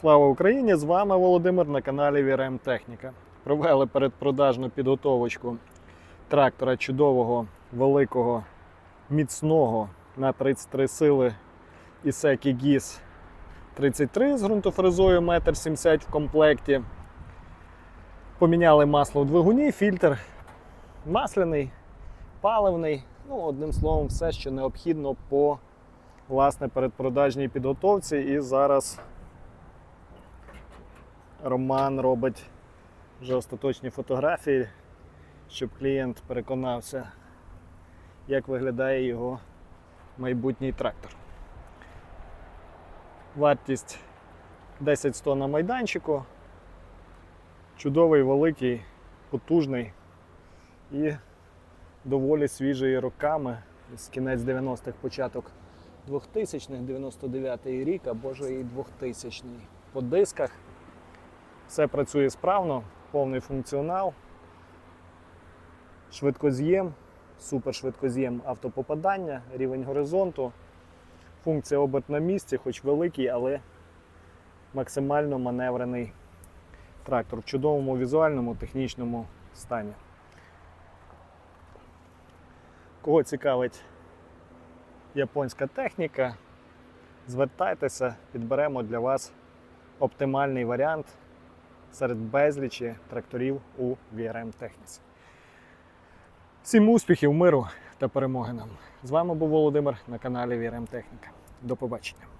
Слава Україні! З вами Володимир на каналі VRM Техніка. Провели передпродажну підготовочку трактора чудового, великого, міцного на 33 сили Ісекі GIS 33 з ґрунтофрезою 1,70 м в комплекті. Поміняли масло в двигуні, фільтр масляний, паливний. Ну, одним словом, все, що необхідно по власне передпродажній підготовці. І зараз Роман робить вже остаточні фотографії, щоб клієнт переконався, як виглядає його майбутній трактор. Вартість 10-100 на майданчику. Чудовий, великий, потужний і доволі свіжий роками з кінець 90-х, початок 2000-х, 99-й рік або ж і 2000-й. По дисках все працює справно, повний функціонал, швидкоз'єм, супершвидкоз'єм автопопадання, рівень горизонту, функція оберт на місці, хоч великий, але максимально маневрений трактор в чудовому візуальному технічному стані. Кого цікавить японська техніка, звертайтеся, підберемо для вас оптимальний варіант серед безлічі тракторів у VRM техніці. Всім успіхів, миру та перемоги нам! З вами був Володимир на каналі VRM Техніка. До побачення!